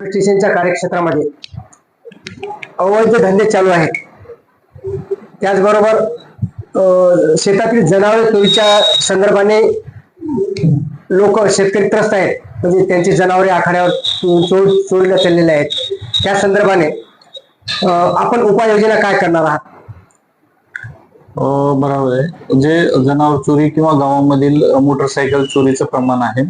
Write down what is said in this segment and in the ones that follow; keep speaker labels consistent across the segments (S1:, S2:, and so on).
S1: स्टेशनच्या कार्यक्षेत्रामध्ये अवैध धंदे चालू आहेत. त्याचबरोबर शेतातील जनावरे चोरीच्या संदर्भाने लोक शेतकरी त्रस्त आहेत. म्हणजे त्यांची जनावरे आखाड्यावर चो- चोर चोरीला चाललेले आहेत. त्या संदर्भाने आपण उपाययोजना काय करणार आहात?
S2: बरोबर आहे. जे जनावर चोरी किंवा गावामधील मोटरसायकल चोरीचं प्रमाण आहे.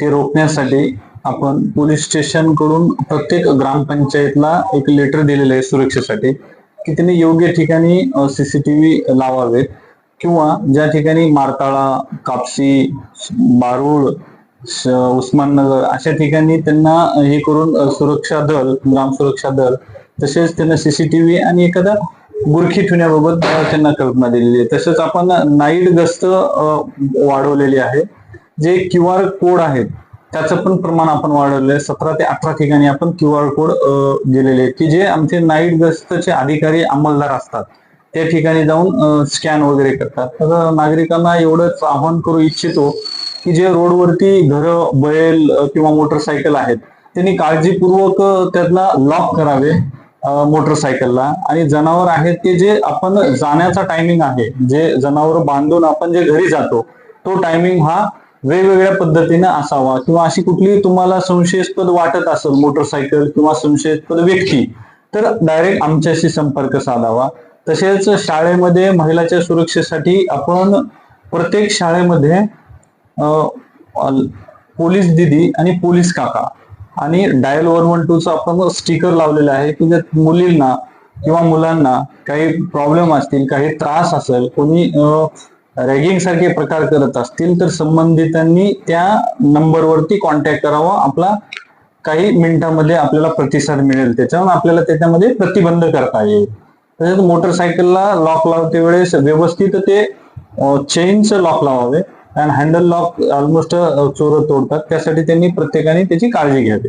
S2: ते रोखण्यासाठी आपण पोलीस स्टेशनकडून प्रत्येक ग्रामपंचायतला एक लेटर दिलेलं आहे सुरक्षेसाठी की त्यांनी योग्य ठिकाणी सीसीटीव्ही लावावेत किंवा ज्या ठिकाणी मारताळा कापसी बारूळ उस्माननगर अशा ठिकाणी त्यांना हे करून सुरक्षा दल ग्राम सुरक्षा दल तसेच त्यांना सीसीटीव्ही आणि एखादा गुरखी ठेवण्याबाबत त्यांना कल्पना दिलेली आहे. तसेच आपण नाईट गस्त वाढवलेली आहे जे क्यू आर कोड आहेत त्याचं पण प्रमाण आपण वाढवलेलं आहे सतरा ते अठरा ठिकाणी आपण क्यू आर कोड दिलेले आहेत. की जे आमचे नाईट गस्तचे अधिकारी अंमलदार असतात त्या ठिकाणी जाऊन स्कॅन वगैरे करतात. तर नागरिकांना एवढंच आवाहन करू इच्छितो की जे रोडवरती घरं बैल किंवा मोटरसायकल आहेत त्यांनी काळजीपूर्वक त्यातला लॉक करावे मोटरसायकलला. आणि जनावर आहेत ते जे आपण जाण्याचा टायमिंग आहे जे जनावर बांधून आपण जे घरी जातो तो टायमिंग हा वेगवेगळ्या पद्धतीने असावा किंवा अशी कुठली तुम्हाला संशयास्पद वाटत असेल मोटरसायकल किंवा संशयास्पद व्यक्ती तर डायरेक्ट आमच्याशी संपर्क साधावा. तसेच शाळेमध्ये महिलाच्या सुरक्षेसाठी आपण प्रत्येक शाळेमध्ये पोलीस दिदी आणि पोलीस काका आणि डायल वन वन टूचा आपण स्टिकर लावलेला आहे की जर मुलींना किंवा मुलांना काही प्रॉब्लेम असतील काही त्रास असेल कोणी रॅगिंग सारखे प्रकार करत असतील तर संबंधितांनी त्या नंबरवरती कॉन्टॅक्ट करावा. आपला काही मिनिटांमध्ये आपल्याला प्रतिसाद मिळेल. त्याच्यावर आपल्याला त्याच्यामध्ये प्रतिबंध करता येईल. तसेच मोटरसायकलला लॉक लावते वेळेस व्यवस्थित ते चेनचं लॉक लावावे. आणि हँडल लॉक ऑलमोस्ट चोर तोडतात. त्यासाठी त्यांनी प्रत्येकाने त्याची काळजी घ्यावी.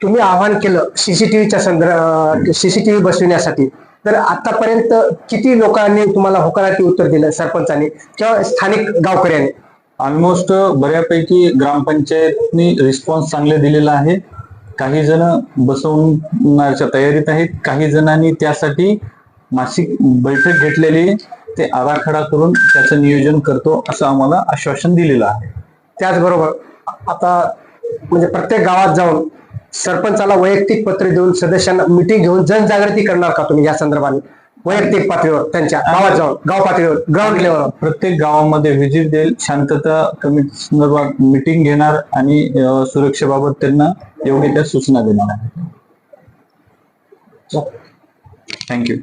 S1: तुम्ही आवाहन केलं. सीसीटीव्हीच्या संदर्भ सीसीटीव्ही बसविण्यासाठी. तर आतापर्यंत किती लोकांनी तुम्हाला होकारार्थी उत्तर दिलं सरपंचांनी किंवा स्थानिक गावकऱ्यांनी?
S2: ऑलमोस्ट बऱ्यापैकी ग्रामपंचायतनी रिस्पॉन्स चांगले दिलेला आहे. काही जण बसवण्याच्या तयारीत आहेत. काही जणांनी त्यासाठी मासिक बैठक घेतलेली ते आराखडा करून त्याचं नियोजन करतो असं आम्हाला आश्वासन दिलेलं आहे.
S1: त्याचबरोबर आता म्हणजे प्रत्येक गावात जाऊन सरपंचाला वैयक्तिक पत्र देऊन सदस्यांना मिटिंग घेऊन जनजागृती करणार का तुम्ही या संदर्भाने वैयक्तिक पातळीवर त्यांच्या गावात जाऊन गाव पातळीवर ग्राउंड लेवलवर
S2: प्रत्येक गावामध्ये व्हिजिट देईल शांतता कमिटी संदर्भात मिटिंग घेणार आणि सुरक्षेबाबत त्यांना योग्य त्या सूचना देणार आहे. थँक्यू